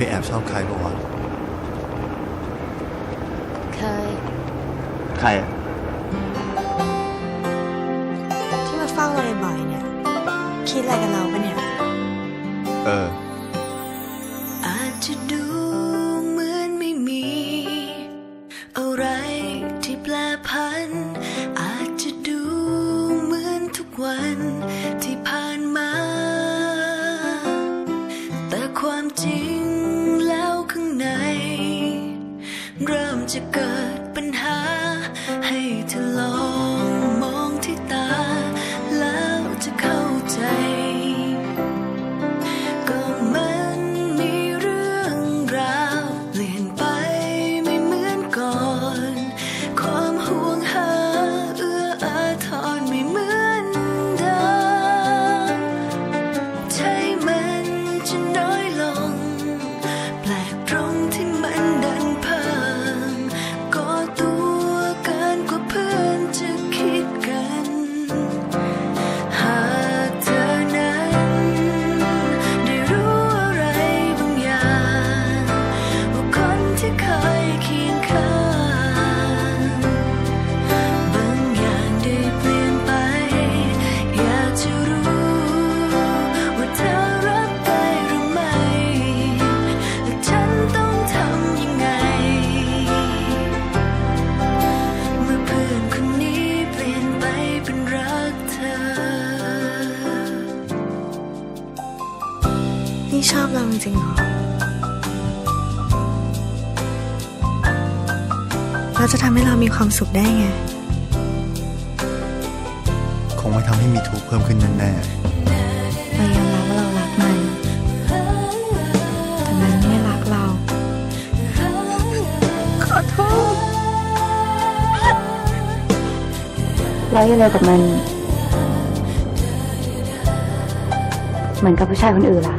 ไปแอบชอบใครปะวะเคย ใครอะที่มาเฝ้าเราบ่อยๆเนี่ย คิดอะไรกับเราปะเนี่ย เออ อาจจะดูเหมือนไม่มี อะไรที่แปลพัน อาจจะดูเหมือนทุกวันที่ผ่าน จะเกิดปัญหาให้เธอลอ นี่ชอบเราจริงเหรอ เราจะทำให้เรามีความสุขได้ไง คงไม่ทำให้มีทุกข์เพิ่มขึ้นแน่เรายอมรับว่าเรารักมัน แต่มันไม่รักเรา ขอโทษแล้วยังไงกับมัน เหมือนกับผู้ชายคนอื่นล่ะ